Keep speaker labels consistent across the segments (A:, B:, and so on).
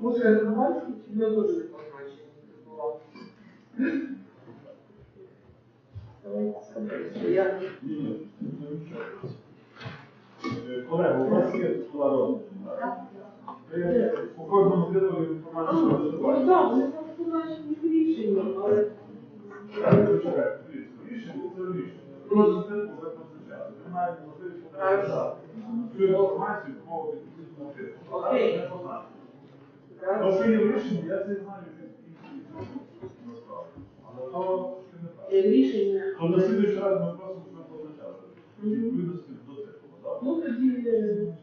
A: Може, громадські чи не. Давайте скажемо. Я
B: Колеги, у вас є була розмова. Кожному слідові інформацію
A: Ну так, вони там позначені в але
B: Так, ви рішення це рішення. Просто це буде позначати. Ви маєте можливість показати цю інформацію по відповідному типу.
A: Окей. Так.
B: Я це знаю. Але то так.
A: Е, рішення.
B: То на слідуючий раз ми просимо, щоб позначали. Відповідності до типу.
A: Ну тоді е,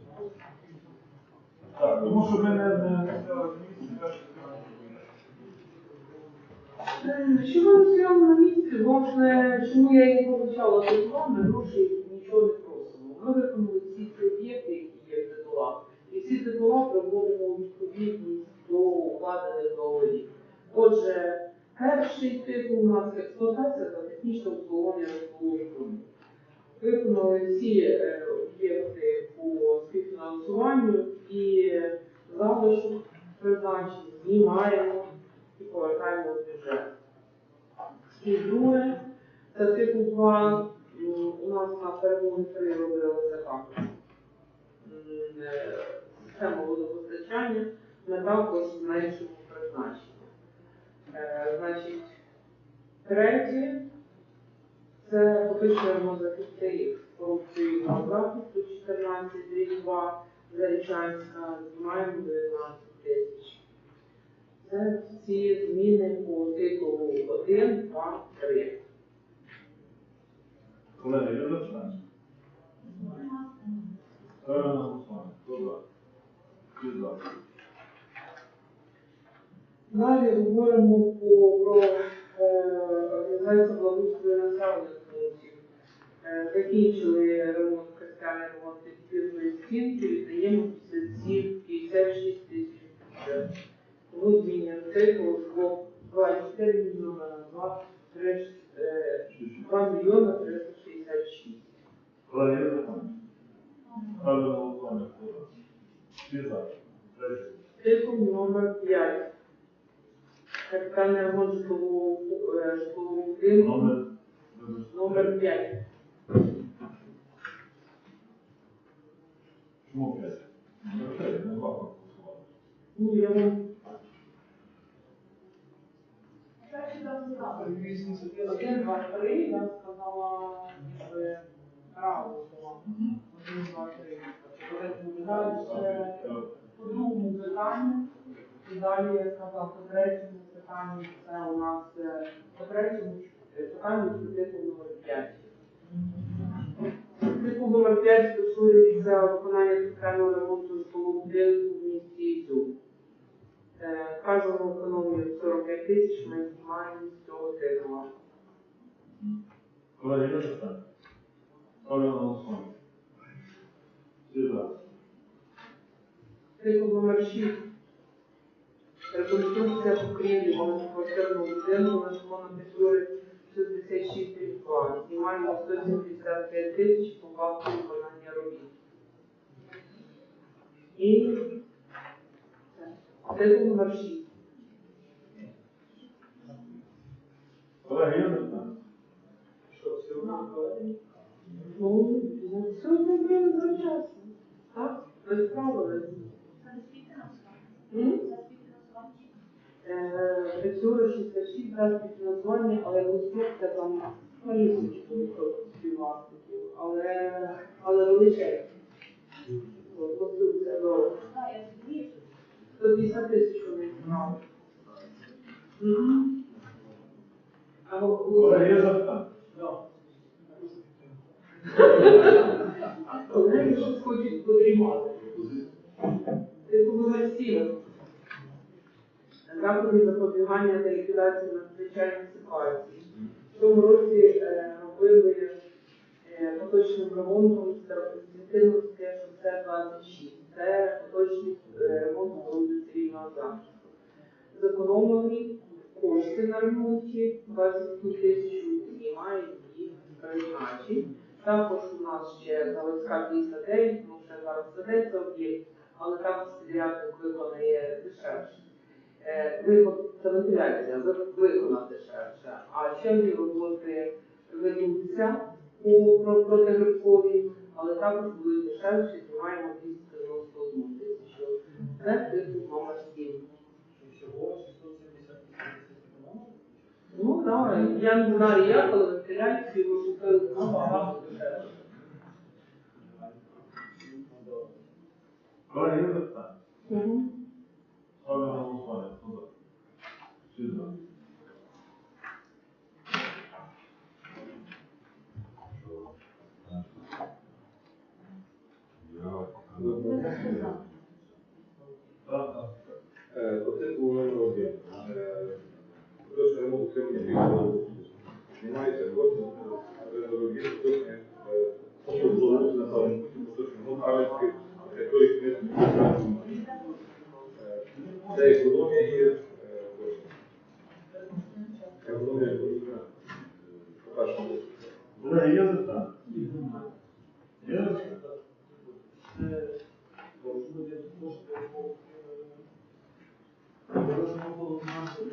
B: Так, тому що ми не взяли
A: Е, ми стояли на місці, власне, чому я і позначала тут вам, ми гроші нічого не просимо. Ми виконали ці об'єкти, які є в титулах, і всі титула приводимо у відповідність до укладених договорів. Отже, перший титул у нас експлуатація та технічне обслуговування розположення. Виконали всі е, об'єкти по співфінансуванню і залишок призначень знімаємо і повертаємо в бюджет. І друге, це типу 2, у нас на перемоги 3 робилося також. М, Система водопостачання, ми також зменшимо призначення. Е, Значить, третє, це поточуємо захисти корупційного захисту 14 рік 2 Зарічанська, знімаємо 19 тисяч. Це всі зміни по титулу 1, 2, 3.
B: Колеги, я запитаю. Ставлю на? За.
A: Далі говоримо по, про е, організацію благоустрою населених пунктів. Е, закінчили ремонт, капітальний ремонт підпірної стінки, віддаємо 57, 56 тисяч бюджет. Тому змінюємо титул з 2,4 мільйона на 2, 3, е, 2 мільйона 366.
B: Колеги, я запитаю. Ставлю на голосування. Хто за? Всі за. Третє.
A: Титул номер 5. Капітальний ремонт житлового е, житлового будинку
B: Номер. вибачте.
A: номер 5.
B: Чому п'ять? Ну, п'ять, не важко голосувати.
A: Ну, я вам один, два, три, я сказала, ніби разом була. Один, два, три. Далі по другому питанню. І далі я сказала, по третьому питанню це у нас е, по третьому питанню це типу номер 5. Типу номер 5 стосується виконання соціального ремонту житлового будинку в місті Ізюм. Вказано економію 45 тисяч, ми знімаємо з цього титула.
B: Колеги, я запитаю. Ставлю на голосування. Всі за.
A: Титул номер 6. Реконструкція покрівлі багатоквартирного будинку на Шимона Петлюри 66 2. Знімаємо 175 тисяч по факту виконання робіт. І титул номер 6.
B: Колеги, я запитаю.
A: Ну, ну, все зробили завчасно. Так? Ви? Е, Петлюра 66 раз фінансування, але конструкція там малюсечку співвласників, але, але величезна. Конструкція до 150 тисяч вони знали.
B: Колеги, я запитаю.
A: Вони щось хочуть подрімати. Типу номер 7. Заходи запобігання та ліквідації надзвичайних ситуацій. В цьому році е, робили е, поточним ремонтом Старокостянтиновське шосе 26. Це поточний е, ремонт дороги цивільного захисту. Зекономили кошти на ремонті 21 тисячу, знімають їх призначень. Також у нас ще заводська 59, тому що зараз ведеться об'єкт, але також підрядник виконає дешевше. Е, це вентиляція, ви- виконати дешевше. А ще роботи ведуться про- протигрибковій, але також будуть дешевші, знімаємо 291 тисячу. Це типу номер 7.
C: Всього 670 тисяч економили?
A: Ну так, я не знаю як, але вентиляцію ми купили набагато дешевше.
B: Колеги, є запитання?
A: Мгм.
B: Ставлю на голосування. Хто за? Всі за. Так, так.
D: Е, Процес був номер один. Е, Точно ремонт утримання військового. Знімається кошти е, дорогі поточні обслуговування населених пунктів поточних ну, Кам'янських, Е, Це економія і е. Економія
B: Колеги, є запитання? Є запитання?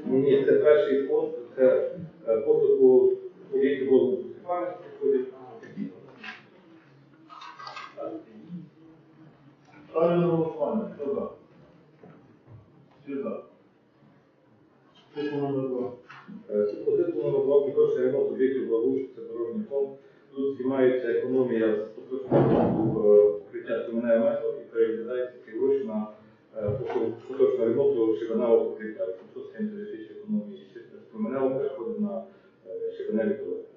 D: Ні, це перший фонд, це е, просто по об'єкті
B: Ставлю на голосування. Хто за? Типу номер два.
D: Позицію номер 2 підготовчий ремонт об'єктів благоустрою, це дорожній фонд. Тут знімається економія з поточного покриття струменевим метром і переглядається ці гроші на покр- поточний шибеневого покриття. 870 тисяч економії струменевого переходить на шибеневі туалети.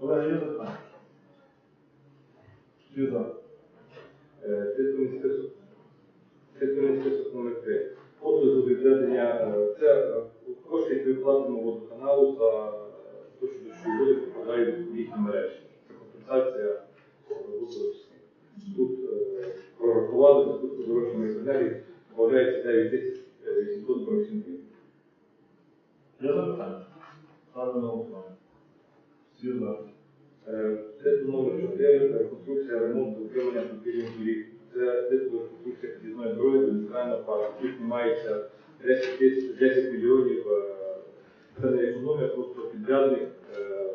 B: Колеги, є запитання? Всі.
D: Е, список номер 3. Послуги з відведення е, це е, кошти, які виплатимо водоканалу за те, що дощові води попадають в їхні мережі. Це компенсація водоросні. Тут е, прорахували, тут подорожчими інженерів додається 9 тисяч е, 847 гривень.
B: Є запитання? Ставлю на голосування. Всі за.
D: Е, Титул номер 4 реконструкція ремонту утримання подвір'їн доріг. Це титул реконструкція під'їзної дороги до центрального парку. Тут знімається 10 10 мільйонів. е, Це не економія, просто підрядник е,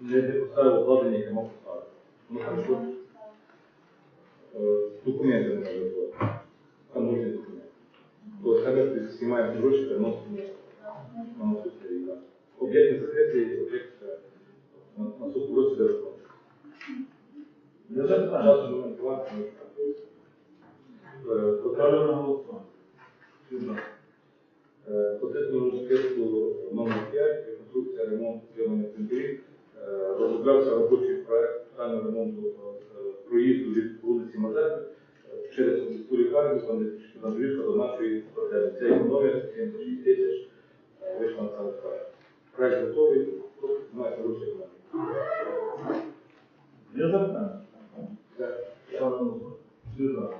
D: не, поставив обладнання, яке мав поставити. Ну хорошо. Документи не може бути. Там нужні документи. То це ми знімаємо гроші, переносимо на наступний. Об'єкт на наступному році де виконується.
B: Є запитання?
D: Часу ремонтувати. Е,
B: Ставлю на голосування.
D: Е, По номер 5, реконструкція ремонту утримання центрів, Е, розроблявся робочий проект капітального ремонту е, проїзду від вулиці Мазепи е, через міську лікарню, там де пішохідна доріжка до нашої квартири. Це економія 76 тисяч е, вийшла на саме проект. Проект готовий, просто має гроші економії.
B: Є запитання?
D: Це
B: Ставлю на голосування. Всі за.